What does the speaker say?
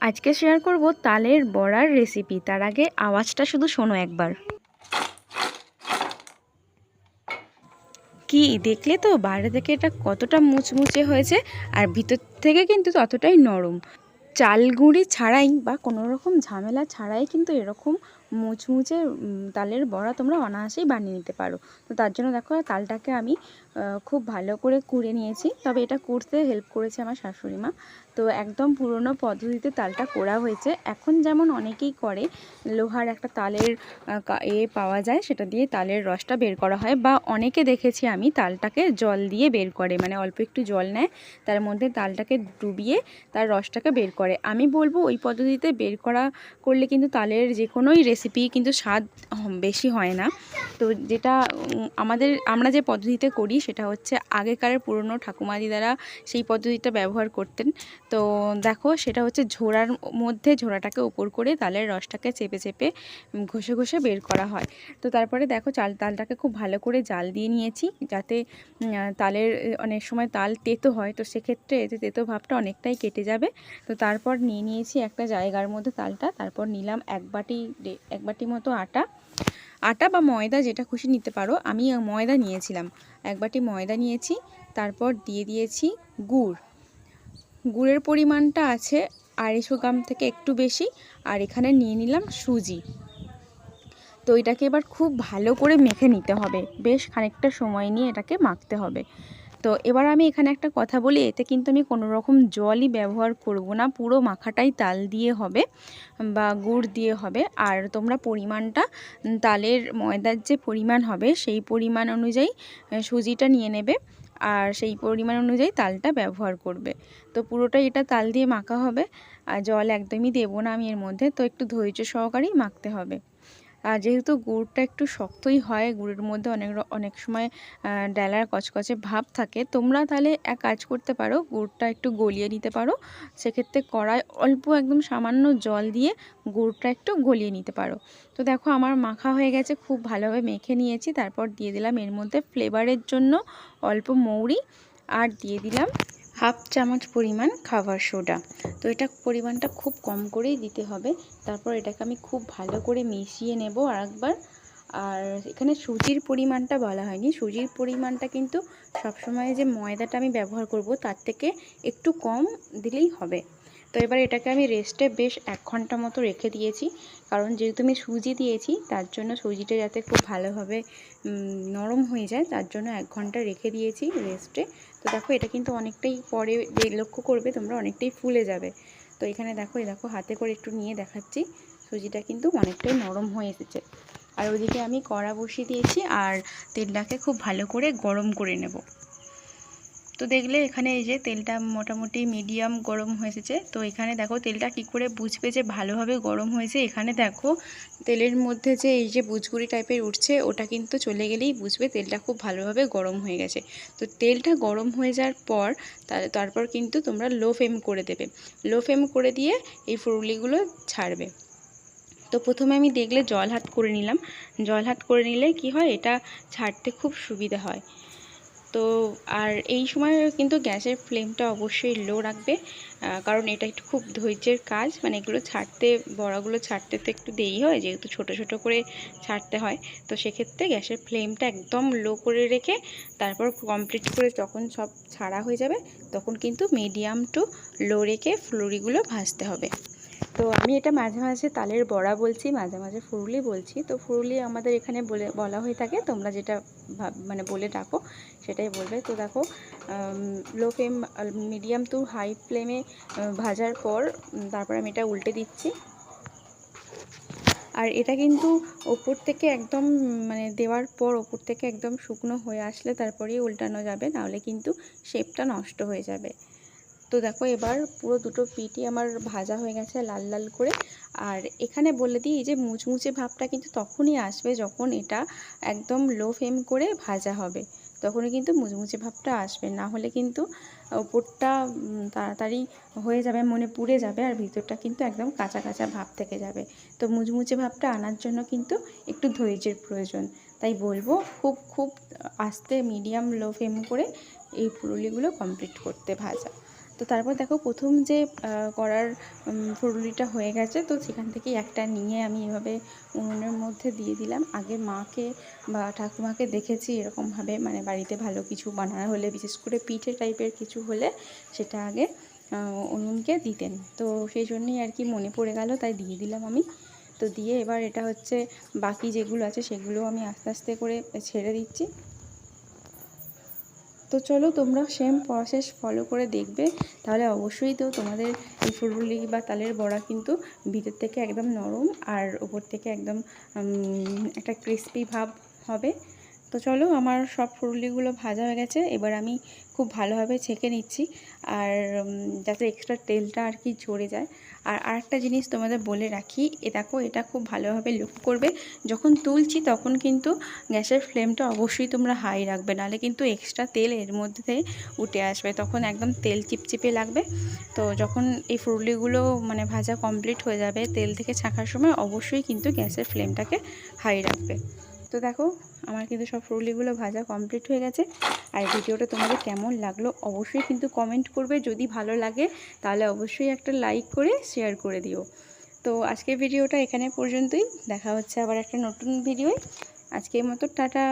আজকে শেয়ার করব তালের বড়ার রেসিপি তার আগে আওয়াজটা শুধু শোনো একবার। কি, দেখলে তো? বাইরে থেকে এটা কতটা মুচমুচে হয়েছে, আর ভিতর থেকে কিন্তু ততটাই নরম। চাল গুঁড়ি ছাড়াই বা কোনো রকম ঝামেলা ছাড়াই কিন্তু এরকম মুচমুচে তালের বড়া তোমরা অনায়াসেই বানিয়ে নিতে পারো। তো তার জন্য দেখো, তালটাকে আমি খুব ভালো করে কুড়ে নিয়েছি। তবে এটা কুড়তে হেল্প করেছে আমার শাশুড়ি মা। তো একদম পুরনো পদ্ধতিতে তালটা করা হয়েছে। এখন যেমন অনেকেই করে, লোহার একটা তালের এ পাওয়া যায়, সেটা দিয়ে তালের রসটা বের করা হয় বা অনেকে দেখেছি আমি তালটাকে জল দিয়ে বের করে মানে অল্প একটু জল নেয়, তার মধ্যে তালটাকে ডুবিয়ে তার রসটাকে বের করে। আমি বলব ওই পদ্ধতিতে বের করা করলে কিন্তু তালের যে কোনোই রেসিপি কিন্তু স্বাদ বেশি হয় না। তো যেটা আমাদের, আমরা যে পদ্ধতিতে করি সেটা হচ্ছে আগেকারের পুরনো ঠাকুমা দিদারা সেই পদ্ধতিটা ব্যবহার করতেন। তো দেখো সেটা হচ্ছে ঝোড়ার মধ্যে ঝোড়াটাকে উপর করে তালের রসটাকে চেপে চেপে ঘষে ঘষে বের করা হয়। তো তারপরে দেখো চাল তালটাকে খুব ভালো করে জাল দিয়ে নিয়েছি যাতে তালের, অনেক সময় তাল তেতো হয় তো সেক্ষেত্রে এতে তেতো ভাবটা অনেকটাই কেটে যাবে। তো তারপর নিয়ে নিয়েছি একটা জায়গার মধ্যে তালটা, তারপর নিলাম এক বাটি এক বাটি মতো আটা। আটা বা ময়দা যেটা খুশি নিতে পারো, আমি ময়দা নিয়েছিলাম। এক বাটি ময়দা নিয়েছি, তারপর দিয়ে দিয়েছি গুড়। গুড়ের পরিমাণটা আছে আড়াইশো গ্রাম থেকে একটু বেশি, আর এখানে নিয়ে নিলাম সুজি। তো এটাকে এবার খুব ভালো করে মেখে নিতে হবে। বেশ খানিকটা সময় নিয়ে এটাকে মাখতে হবে। তো এবার আমি এখানে একটা কথা বলি, এতে কিন্তু আমি কোনো রকম জলই ব্যবহার করব না, পুরো মাখাটাই তাল দিয়ে হবে বা গুড় দিয়ে হবে। আর তোমরা পরিমাণটা তালের ময়দার যে পরিমাণ হবে, সেই পরিমাণ অনুযায়ী সুজিটা নিয়ে নেবে আর সেই পরিমাণ অনুযায়ী তালটা ব্যবহার করবে। তো পুরোটাই এটা তাল দিয়ে মাখা হবে। আর জল একদমই দেবো না আমি এর মধ্যে, তো একটু ধৈর্য সহকারেই মাখতে হবে। আর যেহেতু গুড়টা একটু শক্তই হয়, গুড়ের মধ্যে অনেক অনেক সময় ডেলার কচকচে ভাব থাকে, তোমরা তাহলে এক কাজ করতে পারো, গুড়টা একটু গলিয়ে নিতে পারো। সেক্ষেত্রে কড়াই অল্প একদম সামান্য জল দিয়ে গুড়টা একটু গলিয়ে নিতে পারো। তো দেখো আমার মাখা হয়ে গেছে, খুব ভালোভাবে মেখে নিয়েছি, তারপর দিয়ে দিলাম এর মধ্যে ফ্লেভারের জন্য অল্প মৌরি, আর দিয়ে দিলাম হাফ চামচ পরিমাণ খাবার সোডা। তো এটা পরিমাণটা খুব কম করেই দিতে হবে। তারপর এটাকে আমি খুব ভালো করে মিশিয়ে নেব আরেকবার। আর এখানে সুজির পরিমাণটা বলা হয়নি। সুজির পরিমাণটা কিন্তু সবসময় যে ময়দাটা আমি ব্যবহার করব, তার থেকে একটু কম দিলেই হবে। তো এবার এটাকে আমি রেস্টে বেশ এক ঘণ্টা মতো রেখে দিয়েছি। কারণ যেহেতু আমি সুজি দিয়েছি, তার জন্য সুজিটা যাতে খুব ভালোভাবে নরম হয়ে যায়, তার জন্য এক ঘণ্টা রেখে দিয়েছি রেস্টে তো দেখো, এটা কিন্তু অনেকটাই পরে লক্ষ্য করবে তোমরা, অনেকটাই ফুলে যাবে। তো এখানে দেখো এই দেখো, হাতে করে একটু নিয়ে দেখাচ্ছি। সুজিটা কিন্তু অনেকটাই নরম হয়ে এসেছে। আর ওদিকে আমি কড়া বসিয়ে দিয়েছি, আর তেলটাকে খুব ভালো করে গরম করে নেব। তো দেখলে এখানে এই যে তেলটা মোটামুটি মিডিয়াম গরম হয়েছে তো এখানে দেখো তেলটা কি করে বুঝবে যে ভালোভাবে গরম হয়েছে? এখানে দেখো তেলের মধ্যে যে এই যে বুজগুড়ি টাইপের উঠছে, ওটা কিন্তু চলে গেলেই বুঝবে তেলটা খুব ভালোভাবে গরম হয়ে গেছে। তো তেলটা গরম হয়ে যাওয়ার পর তার- তারপর কিন্তু তোমরা লো ফ্লেম করে দেবে। লো ফ্লেম করে দিয়ে এই ফুরুলিগুলো ছাড়বে। তো প্রথমে আমি দেখলে জল হাত করে নিলাম। জল হাত করে নিলে কি হয়? এটা ছাড়তে খুব সুবিধা হয়। তো আর এই সময় কিন্তু গ্যাসের ফ্লেমটা অবশ্যই লো রাখবে কারণ এটা একটু খুব ধৈর্যের কাজ মানে এগুলো ছাড়তে, বড়াগুলো ছাড়তে তো একটু দেরি হয়, যেহেতু ছোট ছোট করে ছাড়তে হয়। তো সেক্ষেত্রে গ্যাসের ফ্লেমটা একদম লো করে রেখে, তারপর কমপ্লিট করে যখন সব ছাড়া হয়ে যাবে, তখন কিন্তু মিডিয়াম টু লো রেখে ফুলুরিগুলো ভাজতে হবে। তো আমি এটা মাঝে মাঝে তালের বড়া বলছি, মাঝে মাঝে ফুরুলি বলছি। তো ফুরুলি আমাদের এখানে বলে, বলা হয়ে থাকে, তোমরা যেটা মানে বলে ডাকো, সেটাই বলবে। তো দেখো low flame medium to high ফ্লেমে ভাজার পর তারপর আমি এটা উল্টে দিচ্ছি। আর এটা কিন্তু ওপর থেকে একদম মানে দেওয়ার পর ওপর থেকে একদম শুকনো হয়ে আসলে তারপরেই উল্টানো যাবে, নাহলে কিন্তু শেপটা নষ্ট হয়ে যাবে। তো দেখো এবার পুরো দুটো পিঠই আমার ভাজা হয়ে গেছে লাল লাল করে। আর এখানে বলে দিই, এই যে মুচমুচে ভাবটা কিন্তু তখনই আসবে যখন এটা একদম লো ফ্লেম করে ভাজা হবে। তখনই কিন্তু মুচমুচে ভাবটা আসবে। না হলে কিন্তু ওপরটা তাড়াতাড়ি হয়ে যাবে, মনে পুড়ে যাবে আর ভিতরটা কিন্তু একদম কাঁচা কাঁচা ভাব থেকে যাবে। তো মুচমুচে ভাবটা আনার জন্য কিন্তু একটু ধৈর্যের প্রয়োজন। তাই বলব, খুব খুব আস্তে মিডিয়াম লো ফ্লেম করে এই পুরুলিগুলো কমপ্লিট করতে ভাজা। তো তারপর দেখো প্রথম যে করার ফুলুরিটা হয়ে গেছে, তো সেখান থেকেই একটা নিয়ে আমি এভাবে উনুনের মধ্যে দিয়ে দিলাম। আগে মাকে বা ঠাকুমাকে দেখেছি এরকমভাবে মানে বাড়িতে ভালো কিছু বানানো হলে, বিশেষ করে পিঠে টাইপের কিছু হলে সেটা আগে উনুনকে দিতেন। তো সেই জন্যই আর কি মনে পড়ে গেল, তাই দিয়ে দিলাম আমি। তো দিয়ে এবার এটা হচ্ছে বাকি যেগুলো আছে সেগুলো আমি আস্তে আস্তে করে ছেড়ে দিচ্ছি। তো চলো তোমরা সেম প্রসেস ফলো করে দেখবে। তাহলে অবশ্যই তো তোমাদের এই ফুলগুলি বা তালের বড়া কিন্তু ভিতর থেকে একদম নরম আর উপর থেকে একদম একটা ক্রিস্পি ভাব হবে। তো চলো আমার সব ফুলুলিগুলো ভাজা হয়ে গেছে, এবার আমি খুব ভালোভাবে ছেঁকে নিচ্ছি। আর যাতে এক্সট্রা তেলটা আর কি ঝরে যায়। আর আরেকটা জিনিস তোমাদের বলে রাখি, এ দেখো এটা খুব ভালোভাবে লক্ষ্য করবে। যখন তুলছি তখন কিন্তু গ্যাসের ফ্লেমটা অবশ্যই তোমরা হাই রাখবে, নাহলে কিন্তু এক্সট্রা তেল এর মধ্যে উঠে আসবে। তখন একদম তেল চিপচিপে লাগবে। তো যখন এই ফুরুলিগুলো মানে ভাজা কমপ্লিট হয়ে যাবে তেল থেকে ছাঁকার সময়, অবশ্যই কিন্তু গ্যাসের ফ্লেমটাকে হাই রাখবে। তো দেখো, আমার কিন্তু সব ফুরুলিগুলো ভাজা কমপ্লিট হয়ে গেছে। আর ভিডিওটা তোমাদের কেমন লাগল অবশ্যই কিন্তু কমেন্ট করবে। যদি ভালো লাগে, তাহলে অবশ্যই একটা লাইক করে শেয়ার করে দিও। তো আজকের ভিডিওটা এখানে পর্যন্তই। দেখা হচ্ছে আবার একটা নতুন ভিডিওয়। আজকের মতো টাটা।